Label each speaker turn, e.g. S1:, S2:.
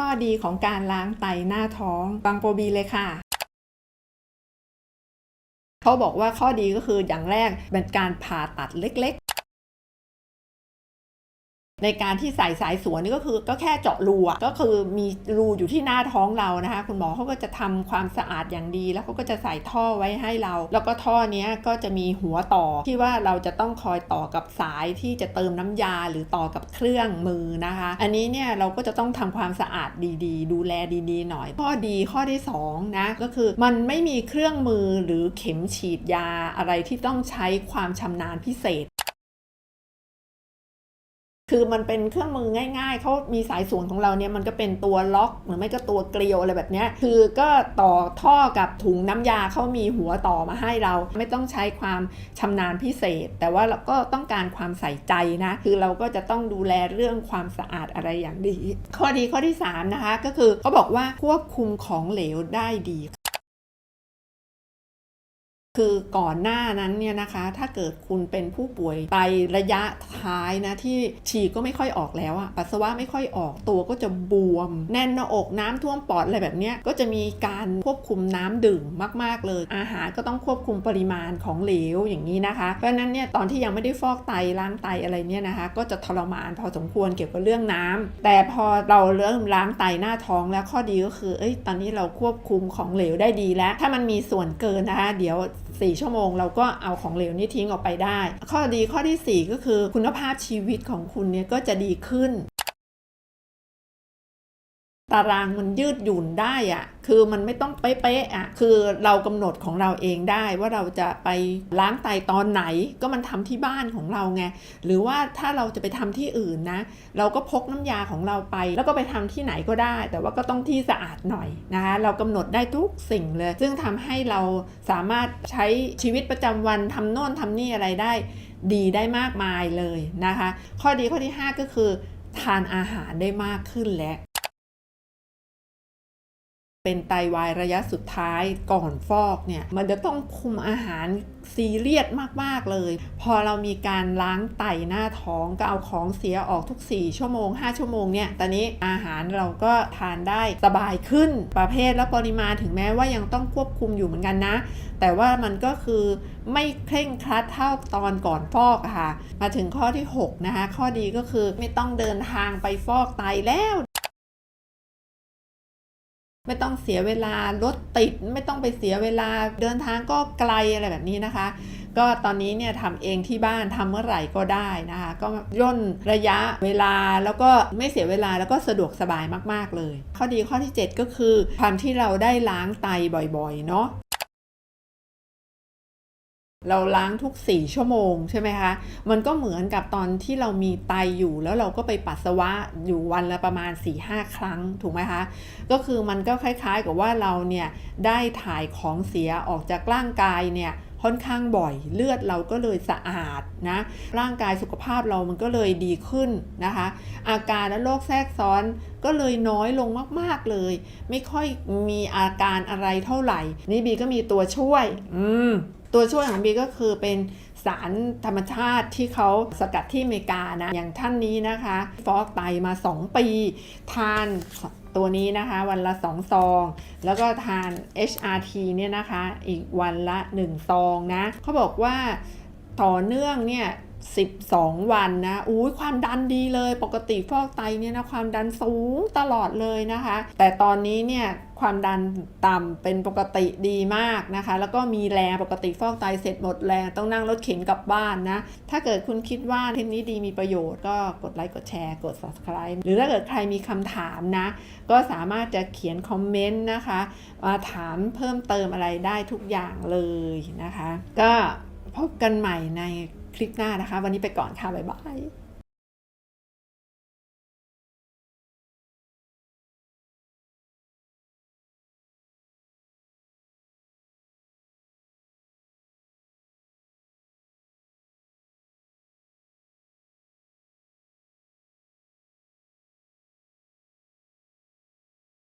S1: ข้อดีของการล้างไตหน้าท้องฟังโปรบีเลยค่ะ เขาบอกว่าข้อดีก็คืออย่างแรกเป็นการผ่าตัดเล็ก ในการที่ใส่สายสวนนี่ก็คือก็แค่เจาะรูอะก็คือมีรูอยู่ที่หน้าท้องเรานะคะ คุณหมอเขาก็จะทำความสะอาดอย่างดี แล้วเขาก็จะใส่ท่อไว้ให้เรา แล้วก็ท่อเนี้ยก็จะมีหัวต่อที่ว่าเราจะต้องคอยต่อกับสายที่จะเติมน้ำยาหรือต่อกับเครื่องมือนะคะ อันนี้เนี่ยเราก็จะต้องทำความสะอาดดี ๆ ดูแลดีๆ หน่อย ข้อดีข้อที่สองนะก็คือมันไม่มีเครื่องมือหรือเข็มฉีดยาอะไรที่ต้องใช้ความชำนาญพิเศษ คือมันเป็นเครื่องมือง่ายๆ เขามีสายส่วนของเราเนี่ยมันก็เป็นตัวล็อกหรือไม่ก็ตัวเกลียวอะไรแบบนี้คือก็ต่อท่อกับถุงน้ำยาเขามีหัวต่อมาให้เรา ไม่ต้องใช้ความชำนาญพิเศษ แต่ว่าเราก็ต้องการความใส่ใจนะ คือเราก็จะต้องดูแลเรื่องความสะอาดอะไรอย่างดี ข้อดีข้อที่สามนะคะ ก็คือเขาบอกว่าควบคุมของเหลวได้ดี คือก่อนหน้านั้นเนี่ยนะคะ ถ้าเกิดคุณเป็นผู้ป่วยไตระยะท้ายนะที่ฉี่ก็ไม่ค่อยออกแล้วอะปัสสาวะไม่ค่อยออกตัวก็จะบวม แน่นหน้าอกน้ำท่วมปอดอะไรแบบเนี้ยก็จะมีการควบคุมน้ำดื่มมาก ๆ เลย อาหารก็ต้องควบคุมปริมาณของเหลวอย่างนี้นะคะ เพราะฉะนั้นเนี่ยตอนที่ยังไม่ได้ฟอกไตล้างไตอะไรเนี่ยนะคะ ก็จะทรมานพอสมควรเกี่ยวกับเรื่องน้ำแต่พอเราเริ่มล้างไตหน้าท้องแล้วข้อดีก็คือเอ้ยตอนนี้เราควบคุมของเหลวได้ดีแล้ว ถ้ามันมีส่วนเกินนะคะเดี๋ยว 4 ชั่วโมง เราก็เอาของเหลวนี้ทิ้งออกไปได้ ข้อดีข้อทีสี่ 4 ก็คือคุณภาพชีวิตของคุณเนี่ยก็จะดีขึ้น ตารางมันยืดหยุ่นได้อะคือมันไม่ต้องเป๊ะๆอะคือเรากำหนดของเราเองได้ว่าเราจะไปล้างไตตอนไหน ก็มันทำที่บ้านของเราไง หรือว่าถ้าเราจะไปทำที่อื่นนะ เราก็พกน้ำยาของเราไป แล้วก็ไปทำที่ไหนก็ได้ แต่ว่าก็ต้องที่สะอาดหน่อยนะคะ เรากำหนดได้ทุกสิ่งเลย ซึ่งทำให้เราสามารถใช้ชีวิตประจำวันทำโน่นทำนี่อะไรได้ ดีได้มากมายเลยนะคะ ข้อดีข้อที่ 5 ก็คือ ทานอาหารได้มากขึ้นและ เป็นไตวายระยะสุดท้ายก่อนฟอกเนี่ยมันจะต้องคุมอาหารซีเรียสมาก ๆ เลย พอเรามีการล้างไตหน้าท้องก็เอาของเสียออกทุก 4 ชั่วโมง 5 ชั่วโมงเนี่ยตอนนี้อาหารเราก็ทานได้สบายขึ้นประเภทและปริมาณถึงแม้ว่ายังต้องควบคุมอยู่เหมือนกันนะ แต่ว่ามันก็คือไม่เคร่งครัดเท่าตอนก่อนฟอกค่ะ มาถึงข้อที่ 6 นะคะ ข้อดีก็คือไม่ต้องเดินทางไปฟอกไตแล้ว ไม่ต้องเสียเวลารถติด ไม่ต้องไปเสียเวลาเดินทางก็ไกลอะไรแบบนี้นะคะ ก็ตอนนี้เนี่ยทำเองที่บ้านทำเมื่อไหร่ก็ได้นะคะ ก็ย่นระยะเวลาแล้วก็ไม่เสียเวลาแล้วก็สะดวกสบายมาก ๆ เลย ข้อดีข้อที่ 7 ก็คือความที่เราได้ล้างไตบ่อยๆเนาะ เราล้างทุก 4 ชั่วโมงใช่ไหมคะ มันก็เหมือนกับตอนที่เรามีไตอยู่ แล้วเราก็ไปปัสสาวะอยู่วันละประมาณ 4-5 ครั้งถูกไหมคะ ก็คือมันก็คล้ายๆกับว่าเราเนี่ยได้ถ่ายของเสียออกจากร่างกายเนี่ยค่อนข้างบ่อยเลือดเราก็เลยสะอาดนะร่างกายสุขภาพเรามันก็เลยดีขึ้นนะคะ อาการและโรคแทรกซ้อนก็เลยน้อยลงมากๆเลย ไม่ค่อยมีอาการอะไรเท่าไหร่ นี่บีก็มีตัวช่วย อืม ตัวช่วยของบีก็คือเป็นสารธรรมชาติที่เขาสกัดที่อเมริกานะ อย่างท่านนี้นะคะ ฟอกไตมา 2 ปี ทานตัวนี้นะคะ วันละ 2 ซอง แล้วก็ทาน HRT เนี่ยนะคะ อีกวันละ 1 ซองนะเขาบอกว่า ต่อเนื่องเนี่ย12วันนะอุ้ยความดันดีเลย ปกติฟอกไตเนี่ยนะความดันสูงตลอดเลยนะคะ แต่ตอนนี้เนี่ยความดันต่ำเป็นปกติดีมากนะคะ แล้วก็มีแรงปกติฟอกไตเสร็จหมดแรงต้องนั่งรถเข็นกลับบ้านนะ ถ้าเกิดคุณคิดว่าเทปนี้ดีมีประโยชน์ก็กดไลค์กดแชร์กด subscribe หรือถ้าเกิดใครมีคำถามนะ ก็สามารถจะเขียนคอมเมนต์นะคะมาถามเพิ่มเติมอะไรได้ทุกอย่างเลยนะคะ ก็ พบกันใหม่ในคลิปหน้านะคะ วันนี้ไปก่อนค่ะ บ๊ายบาย